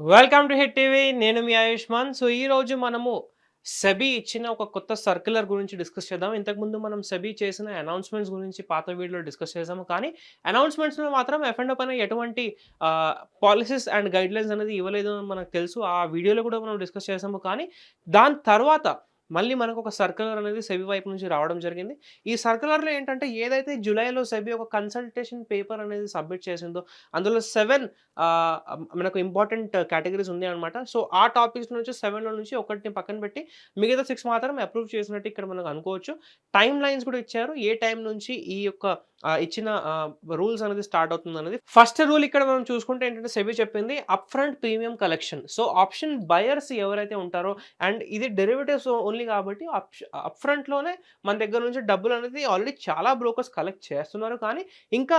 Welcome to hit TV నేను మీ Ayushman. So ఈ రోజు మనము సెబీ ఇచ్చిన ఒక కొత్త సర్క్యులర్ గురించి డిస్కస్ చేద్దాం. ఇంతకుముందు మనం సెబీ చేసిన అనౌన్స్మెంట్స్ గురించి పాత వీడియోలో డిస్కస్ చేసాము. కానీ అనౌన్స్మెంట్స్లో మాత్రం ఎఫ్ఎండ్ పైన ఎటువంటి పాలసీస్ అండ్ గైడ్లైన్స్ అనేది ఇవ్వలేదు అని మనకు తెలుసు. ఆ వీడియోలో కూడా మనం డిస్కస్ చేసాము. కానీ దాని తర్వాత మళ్ళీ మనకు ఒక సర్క్యులర్ అనేది సెబీ వైపు నుంచి రావడం జరిగింది. ఈ సర్క్యులర్లో ఏంటంటే ఏదైతే జూలైలో సెబీ ఒక కన్సల్టేషన్ పేపర్ అనేది సబ్మిట్ చేసిందో అందులో సెవెన్ మనకు ఇంపార్టెంట్ కేటగిరీస్ ఉంది అనమాట సో ఆ టాపిక్స్ నుంచి సెవెన్లో నుంచి ఒకటిని పక్కన పెట్టి మిగతా సిక్స్ మాత్రం అప్రూవ్ చేసినట్టు ఇక్కడ మనకు అనుకోవచ్చు. టైం లైన్స్ కూడా ఇచ్చారు. ఏ టైం నుంచి ఈ యొక్క ఇచ్చిన రూల్స్ అనేది స్టార్ట్ అవుతుంది అనేది ఫస్ట్ రూల్ ఇక్కడ మనం చూసుకుంటే ఏంటంటే సెబీ చెప్పింది up front premium collection so option buyers ఎవరైతే ఉంటారో అండ్ ఇది డెరివేటివ్స్ ఓన్లీ కాబట్టి అప్ ఫ్రంట్లోనే మన దగ్గర నుంచి డబ్బులు అనేది ఆల్రెడీ చాలా బ్రోకర్స్ కలెక్ట్ చేస్తున్నారు. కానీ ఇంకా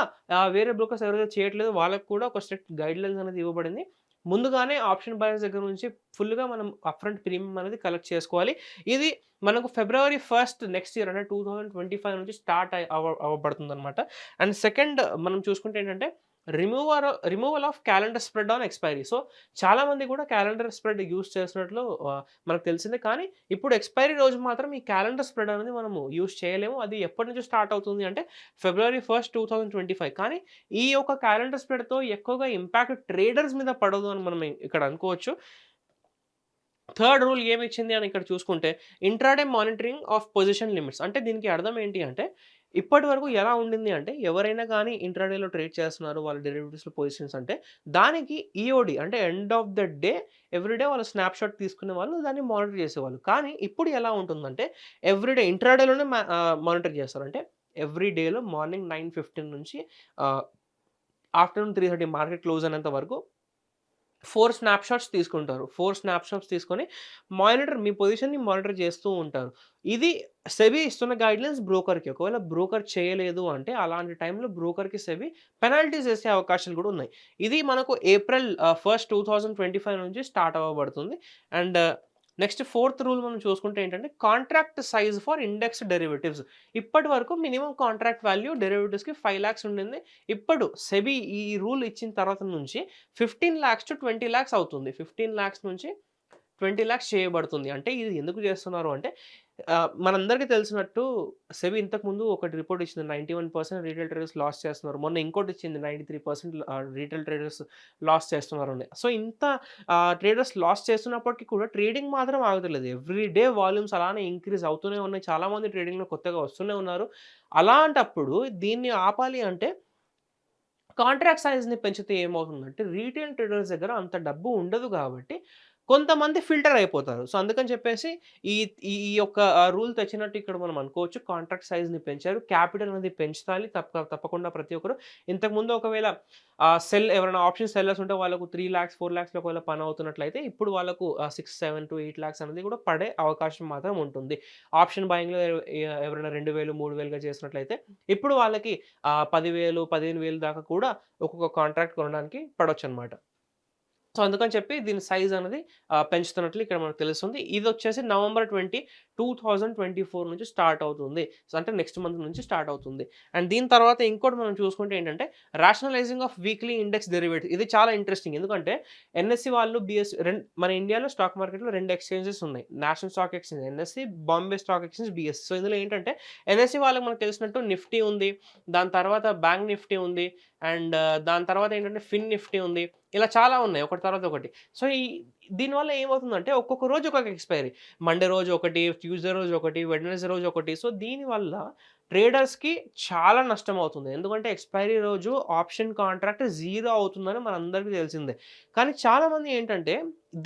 వేరే బ్రోకర్స్ ఎవరైతే చేయట్లేదు వాళ్ళకి కూడా ఒక స్ట్రిక్ట్ గైడ్ లైన్స్ అనేది ఇవ్వబడింది. ముందుగానే ఆప్షన్ బయర్స్ దగ్గర నుంచి ఫుల్గా మనం అప్ఫ్రంట్ ప్రీమియం అనేది కలెక్ట్ చేసుకోవాలి. ఇది మనకు ఫిబ్రవరి ఫస్ట్ నెక్స్ట్ ఇయర్ అంటే టూ థౌజండ్ ట్వంటీ ఫైవ్ నుంచి స్టార్ట్ అవ అవ్వబడుతుంది అనమాట అండ్ సెకండ్ మనం చూసుకుంటే ఏంటంటే remover removal of calendar spread on expiry. So చాలా మంది కూడా క్యాలెండర్ స్ప్రెడ్ యూస్ చేస్తున్నట్లు మనకు తెలిసిందే. కానీ ఇప్పుడు ఎక్స్పైరీ రోజు మాత్రం ఈ క్యాలెండర్ స్ప్రెడ్ అనేది మనము యూస్ చేయలేము. అది ఎప్పటి నుంచి స్టార్ట్ అవుతుంది అంటే February first two thousand twenty five. కానీ ఈ యొక్క క్యాలెండర్ స్ప్రెడ్తో ఎక్కువగా ఇంపాక్ట్ ట్రేడర్స్ మీద పడదు అని మనం ఇక్కడ అనుకోవచ్చు. థర్డ్ రూల్ ఏమి ఇచ్చింది అని ఇక్కడ చూసుకుంటే intraday monitoring of position limits. అంటే దీనికి అర్థం ఏంటి అంటే ఇప్పటి వరకు ఎలా ఉండింది అంటే ఎవరైనా కానీ ఇంట్రాడేలో ట్రేడ్ చేస్తున్నారు వాళ్ళ డెరివేటివ్స్లో పొజిషన్స్ అంటే దానికి ఈఓడి అంటే end of the day everyday వాళ్ళు స్నాప్షాట్ తీసుకునే వాళ్ళు దాన్ని మానిటర్ చేసేవాళ్ళు. కానీ ఇప్పుడు ఎలా ఉంటుందంటే ఎవ్రీడే ఇంట్రాడేలోనే మానిటర్ చేస్తారు. అంటే ఎవ్రీ డేలో మార్నింగ్ నైన్ ఫిఫ్టీన్ నుంచి afternoon three thirty market close అయినంత వరకు ఫోర్ స్నాప్షాట్స్ తీసుకుంటారు. ఫోర్ స్నాప్షాట్స్ తీసుకొని మానిటర్ మీ పొజిషన్ని మానిటర్ చేస్తూ ఉంటారు. ఇది సెబీ ఇస్తున్న గైడ్లైన్స్ బ్రోకర్కి. ఒకవేళ బ్రోకర్ చేయలేదు అంటే అలాంటి టైంలో బ్రోకర్కి సెబీ పెనాల్టీస్ వేసే అవకాశాలు కూడా ఉన్నాయి. ఇది మనకు April first two thousand twenty five నుంచి స్టార్ట్ అవ్వబడుతుంది. అండ్ నెక్స్ట్ ఫోర్త్ రూల్ మనం చూసుకుంటే ఏంటంటే contract size for index derivatives ఇప్పటి వరకు మినిమం కాంట్రాక్ట్ వాల్యూ డెరివేటివ్స్కి ఫైవ్ ల్యాక్స్ ఉండింది. ఇప్పుడు సెబీ ఈ రూల్ ఇచ్చిన తర్వాత నుంచి fifteen lakhs to twenty lakhs అవుతుంది. ఫిఫ్టీన్ ల్యాక్స్ నుంచి ట్వంటీ ల్యాక్స్ చేయబడుతుంది. అంటే ఇది ఎందుకు చేస్తున్నారు అంటే మనందరికీ తెలిసినట్టు సెబీ ఇంతకుముందు ఒకటి రిపోర్ట్ ఇచ్చింది. Ninety one percent retail traders loss చేస్తున్నారు. మొన్న ఇంకోటి ఇచ్చింది ninety three percent retail traders loss చేస్తున్నారు అని సో ఇంత ట్రేడర్స్ లాస్ చేస్తున్నప్పటికీ కూడా ట్రేడింగ్ మాత్రం ఆగట్లేదు. ఎవ్రీ డే వాల్యూమ్స్ అలానే ఇంక్రీజ్ అవుతూనే ఉన్నాయి. చాలామంది ట్రేడింగ్లో కొత్తగా వస్తూనే ఉన్నారు. అలాంటప్పుడు దీన్ని ఆపాలి అంటే కాంట్రాక్ట్ సైజ్ని పెంచితే ఏమవుతుందంటే రీటైల్ ట్రేడర్స్ దగ్గర అంత డబ్బు ఉండదు కాబట్టి కొంతమంది ఫిల్టర్ అయిపోతారు. సో అందుకని చెప్పేసి ఈ ఈ యొక్క రూల్ తెచ్చినట్టు ఇక్కడ మనం అనుకోవచ్చు. కాంట్రాక్ట్ సైజ్ని పెంచారు. క్యాపిటల్ అనేది పెంచాలి తప్ప తప్పకుండా ప్రతి ఒక్కరు. ఇంతకుముందు ఒకవేళ సెల్ ఎవరైనా ఆప్షన్ సెల్లర్స్ ఉంటే వాళ్ళకు త్రీ ల్యాక్స్ ఫోర్ ల్యాక్స్లో ఒకవేళ పని అవుతున్నట్లయితే ఇప్పుడు వాళ్ళకు six seven to eight lakhs అనేది కూడా పడే అవకాశం మాత్రం ఉంటుంది. ఆప్షన్ బయింగ్లో ఎవరైనా రెండు వేలు మూడు వేలుగా చేసినట్లయితే ఇప్పుడు వాళ్ళకి పదివేలు పదిహేను వేలు దాకా కూడా ఒక్కొక్క కాంట్రాక్ట్ కొనడానికి పడవచ్చు అనమాట సో అందుకని చెప్పి దీని సైజ్ అనేది పెంచుతున్నట్లు ఇక్కడ మనకు తెలుస్తుంది. ఇది వచ్చేసి November twenty two thousand twenty four నుంచి స్టార్ట్ అవుతుంది. అంటే నెక్స్ట్ మంత్ నుంచి స్టార్ట్ అవుతుంది. అండ్ దీని తర్వాత ఇంకోటి మనం చూసుకుంటే ఏంటంటే rationalising of weekly index derivative ఇది చాలా ఇంట్రెస్టింగ్ ఎందుకంటే ఎన్ఎస్సి వాళ్ళు బిఎస్ రెండు మన ఇండియాలో స్టాక్ మార్కెట్లో రెండు ఎక్స్చేంజెస్ ఉన్నాయి. National stock exchange NSE Bombay stock exchange BSE so ఇందులో ఏంటంటే ఎన్ఎస్సి వాళ్ళకి మనకు తెలిసినట్టు నిఫ్టీ ఉంది. దాని తర్వాత బ్యాంక్ నిఫ్టీ ఉంది. అండ్ దాని తర్వాత ఏంటంటే ఫిన్ నిఫ్టీ ఉంది. ఇలా చాలా ఉన్నాయి. ఒకటి తర్వాత ఒకటి. సో ఈ దీనివల్ల ఏమవుతుందంటే ఒక్కొక్క రోజు ఒక్కొక్క ఎక్స్పైరీ. మండే రోజు ఒకటి ట్యూస్డే రోజు ఒకటి వెడ్నెస్డే రోజు ఒకటి. సో దీనివల్ల ట్రేడర్స్కి చాలా నష్టం అవుతుంది. ఎందుకంటే ఎక్స్పైరీ రోజు ఆప్షన్ కాంట్రాక్ట్ జీరో అవుతుందని మనందరికీ తెలిసిందే. కానీ చాలామంది ఏంటంటే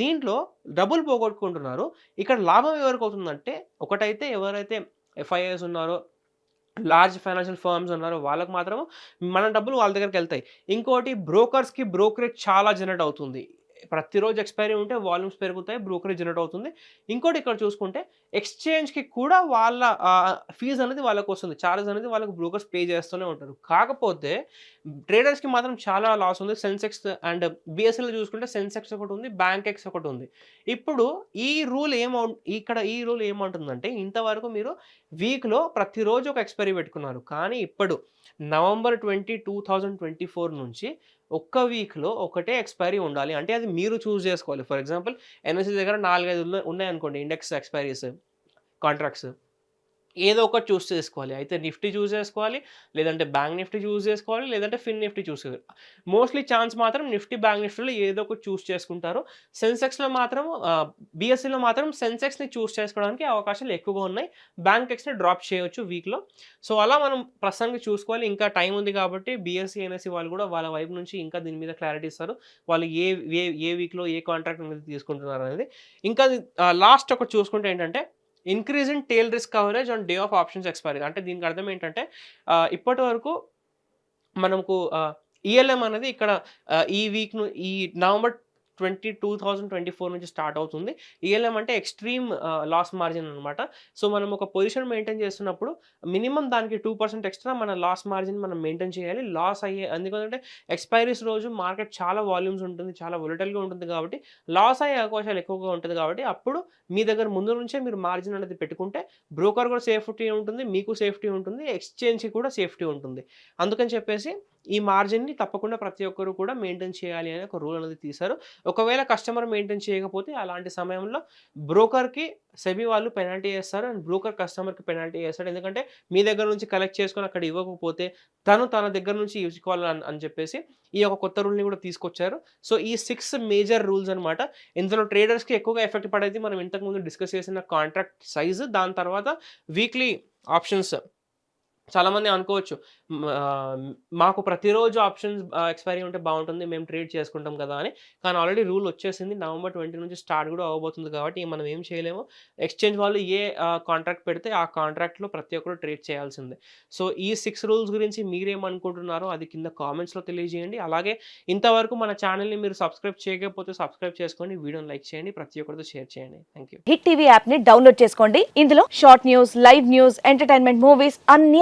దీంట్లో డబ్బులు పోగొట్టుకుంటున్నారు. ఇక్కడ లాభం ఎవరికి అవుతుందంటే ఒకటైతే ఎవరైతే ఎఫ్ఐఎస్ ఉన్నారో లార్జ్ ఫైనాన్షియల్ ఫర్మ్స్ ఉన్నారు వాళ్ళకు మాత్రం మన డబ్బులు వాళ్ళ దగ్గరికి వెళ్తాయి. ఇంకోటి బ్రోకర్స్కి బ్రోకరేజ్ చాలా జనరేట్ అవుతుంది. ప్రతిరోజు ఎక్స్పైరీ ఉంటే వాల్యూమ్స్ పెరుగుతాయి బ్రోకరేజ్ జనరేట్ అవుతుంది. ఇంకోటి ఇక్కడ చూసుకుంటే ఎక్స్చేంజ్కి కూడా వాళ్ళ ఫీజు అనేది వాళ్ళకి వస్తుంది. ఛార్జెస్ అనేది వాళ్ళకి బ్రోకర్స్ పే చేస్తూనే ఉంటారు. కాకపోతే ట్రేడర్స్కి మాత్రం చాలా లాస్ ఉంది. సెన్సెక్స్ అండ్ బిఎస్ఎల్ చూసుకుంటే సెన్సెక్స్ ఒకటి ఉంది బ్యాంక్ ఎక్స్ ఒకటి ఉంది. ఇప్పుడు ఈ రూల్ ఏమౌ ఇక్కడ ఈ రూల్ ఏమంటుందంటే ఇంతవరకు మీరు వీక్లో ప్రతిరోజు ఒక ఎక్స్పైరీ పెట్టుకున్నారు. కానీ ఇప్పుడు November twenty two thousand twenty four నుంచి ఒక్క వీక్లో ఒకటే ఎక్స్పైరీ ఉండాలి. అంటే అది మీరు చూస్ చేసుకోవాలి. ఫర్ ఎగ్జాంపుల్ ఎన్ఎస్సి దగ్గర నాలుగైదు ఉన్నాయనుకోండి ఇండెక్స్ ఎక్స్పైరీస్ కాంట్రాక్ట్స్. ఏదో ఒకటి చూస్ చేసుకోవాలి. అయితే నిఫ్టీ చూస్ చేసుకోవాలి లేదంటే బ్యాంక్ నిఫ్టీ చూస్ చేసుకోవాలి లేదంటే fin Nifty choose mostly chance మాత్రం నిఫ్టీ బ్యాంక్ నిఫ్టీలో ఏదో ఒకటి చూస్ చేసుకుంటారు. సెన్సెక్స్లో మాత్రం బీఎస్సీలో మాత్రం సెన్సెక్స్ని చూస్ చేసుకోవడానికి అవకాశాలు ఎక్కువగా ఉన్నాయి. బ్యాంక్ ఎక్స్ని డ్రాప్ చేయవచ్చు వీక్లో. సో అలా మనం ప్రస్తుతానికి చూసుకోవాలి. ఇంకా టైం ఉంది కాబట్టి బీఎస్సీ ఎన్ఎస్సీ వాళ్ళు కూడా వాళ్ళ వైపు నుంచి ఇంకా దీని మీద క్లారిటీ ఇస్తారు. వాళ్ళు ఏ ఏ ఏ వీక్లో ఏ కాంట్రాక్ట్ అనేది తీసుకుంటున్నారు అనేది. ఇంకా లాస్ట్ ఒకటి చూసుకుంటే ఏంటంటే increase in tail risk coverage on day of options expiry అంటే దీనికి అర్థం ఏంటంటే ఇప్పటి వరకు మనకు ఈఎల్ఎం అనేది ఇక్కడ ఈ వీక్ ఈ November twenty two thousand twenty four నుంచి స్టార్ట్ అవుతుంది. ఈఎల్ఎం అంటే ఎక్స్ట్రీమ్ లాస్ మార్జిన్ అనమాట సో మనం ఒక పొజిషన్ మెయింటైన్ చేస్తున్నప్పుడు మినిమం దానికి టూ పర్సెంట్ ఎక్స్ట్రా మన లాస్ మార్జిన్ మనం మెయింటైన్ చేయాలి. లాస్ అయ్యే ఎందుకంటే ఎక్స్పైరీస్ రోజు మార్కెట్ చాలా వాల్యూమ్స్ ఉంటుంది చాలా వొలటల్గా ఉంటుంది కాబట్టి లాస్ అయ్యే అవకాశాలు ఎక్కువగా ఉంటుంది కాబట్టి అప్పుడు మీ దగ్గర ముందు నుంచే మీరు మార్జిన్ అనేది పెట్టుకుంటే బ్రోకర్ కూడా సేఫ్టీ ఉంటుంది మీకు సేఫ్టీ ఉంటుంది ఎక్స్చేంజ్కి కూడా సేఫ్టీ ఉంటుంది. అందుకని చెప్పేసి ఈ మార్జిన్ని తప్పకుండా ప్రతి ఒక్కరు కూడా మెయింటైన్ చేయాలి అనే ఒక రూల్ అనేది తీశారు. ఒకవేళ కస్టమర్ మెయింటైన్ చేయకపోతే అలాంటి సమయంలో బ్రోకర్కి సెబీ వాళ్ళు పెనాల్టీ చేస్తారు అండ్ బ్రోకర్ కస్టమర్కి పెనాల్టీ చేస్తాడు ఎందుకంటే మీ దగ్గర నుంచి కలెక్ట్ చేసుకొని అక్కడ ఇవ్వకపోతే తను తన దగ్గర నుంచి ఇచ్చుకోవాలని అని అని చెప్పేసి ఈ యొక్క కొత్త రూల్ని కూడా తీసుకొచ్చారు. సో ఈ సిక్స్ మేజర్ రూల్స్ అనమాట ఇందులో ట్రేడర్స్కి ఎక్కువగా ఎఫెక్ట్ పడేది మనం ఇంతకుముందు డిస్కస్ చేసిన కాంట్రాక్ట్ సైజు. దాని తర్వాత వీక్లీ ఆప్షన్స్ చాలామంది అనుకోవచ్చు. ఆ, మాకు ప్రతిరోజు ఆప్షన్స్ ఎక్స్పైరీ ఉంటే బాగుంటుంది మేము ట్రేడ్ చేసుకుంటాం కదా అని. కానీ ఆల్రెడీ రూల్ వచ్చేసింది. నవంబర్ ట్వంటీ నుంచి స్టార్ట్ కూడా అవ్వబోతుంది కాబట్టి మనం ఏం చేయలేము. ఎక్స్చేంజ్ వాళ్ళు ఏ కాంట్రాక్ట్ పెడితే ఆ కాంట్రాక్ట్లో ప్రతి ఒక్కరు ట్రేడ్ చేయాల్సిందే. సో ఈ సిక్స్ రూల్స్ గురించి మీరేమనుకుంటున్నారో అది కింద కామెంట్స్లో తెలియజేయండి. అలాగే ఇంతవరకు మన ఛానల్ని మీరు సబ్స్క్రైబ్ చేయకపోతే సబ్స్క్రైబ్ చేసుకోండి వీడియోని లైక్ చేయండి. ప్రతి ఒక్కరితో షేర్ చేయండి. థ్యాంక్ యూ హిట్ టీవీ యాప్ని డౌన్లోడ్ చేసుకోండి. ఇందులో short news live news entertainment movies అన్ని